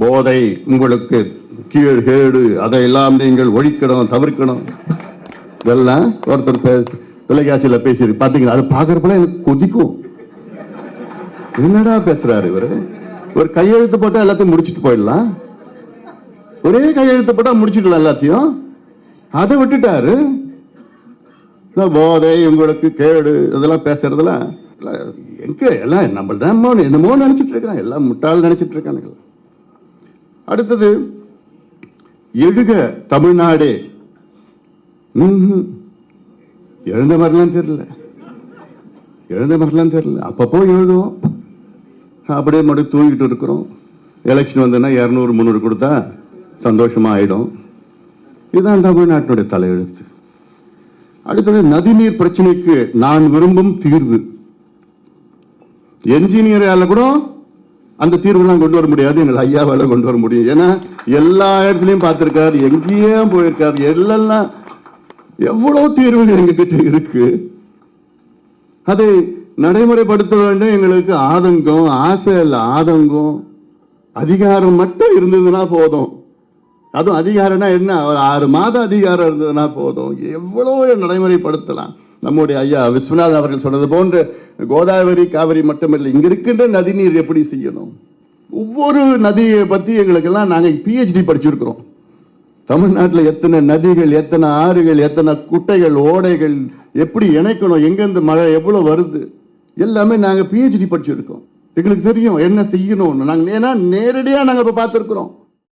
போதை உங்களுக்கு கீழ் கேடு அதையெல்லாம் நீங்கள் ஒழிக்கணும் தவிர்க்கணும். இதெல்லாம் ஒருத்தர் தொலைக்காட்சியில் தொலைக்காட்சியில பேசி பாத்தீங்களா? அது பாக்குறப்பல எனக்கு கொதிக்கும். என்னடா பேசுறாரு இவரு? ஒரு கையெழுத்து போட்டா எல்லாத்தையும் முடிச்சிட்டு போயிடலாம். ஒரே கையெழுத்து போட்டா முடிச்சுடலாம் எல்லாத்தையும். அதை விட்டுட்டாரு. போதை உங்களுக்கு கேடு இதெல்லாம் பேசுறதுலாம் எல்லாம் எங்க எல்லாம் நம்ம நம்ம என்னமோ நினைச்சிட்டு இருக்காங்க. எல்லாம் முட்டாள் நினைச்சிட்டு இருக்கானுங்களா அடுத்தது எழுக தமிழ்நாடே. எழுந்த மாதிரிலாம் தெரியல. எழுந்த மாதிரிலாம் தெரியல. அப்பப்போ எழுதுவோம். அப்படியே மட்டும் தூங்கிட்டு இருக்கிறோம். எலெக்ஷன் வந்ததுன்னா இரநூறு முந்நூறு கொடுத்தா சந்தோஷமா ஆயிடும். இதுதான் தமிழ்நாட்டினுடைய தலையெழுத்து. அடுத்தது நதிநீர் பிரச்சனைக்கு நான் விரும்பும் தீர்வு. என்ஜினியரால் கூட அந்த தீர்வுலாம் கொண்டு வர முடியாது. எங்கள் ஐயாவால் கொண்டு வர முடியும். ஏன்னா எல்லா இடத்துலையும் பார்த்துருக்காரு. எங்கேயும் போயிருக்காரு. எல்லாம் எவ்வளோ தீர்வுகள் எங்ககிட்ட இருக்கு. அதை நடைமுறைப்படுத்த வேண்டும். எங்களுக்கு ஆதங்கம் ஆசை இல்லை ஆதங்கம். அதிகாரம் மட்டும் இருந்ததுன்னா போதும். அதுவும் அதிகாரம்னா என்ன? ஒரு ஆறு மாதம் அதிகாரம் இருந்ததுன்னா போதும். எவ்வளோ நடைமுறைப்படுத்தலாம். நம்முடைய ஐயா விஸ்வநாதன் அவர்கள் சொன்னது போன்று கோதாவரி காவிரி மட்டுமில்லை இங்க இருக்கின்ற நதிநீர் எப்படி செய்யணும்? ஒவ்வொரு நதியை பத்தி எங்களுக்கெல்லாம் நாங்கள் பிஹெச்டி படிச்சிருக்கிறோம். தமிழ்நாட்டில் எத்தனை நதிகள் எத்தனை ஆறுகள் எத்தனை குட்டைகள் ஓடைகள் எப்படி இணைக்கணும் எங்கேருந்து மழை எவ்வளோ வருது எல்லாமே நாங்கள் பிஹெச்டி படிச்சிருக்கோம். எங்களுக்கு தெரியும் என்ன செய்யணும்னு. நாங்கள் ஏன்னா நேரடியாக நாங்கள் இப்போ பார்த்துருக்குறோம்.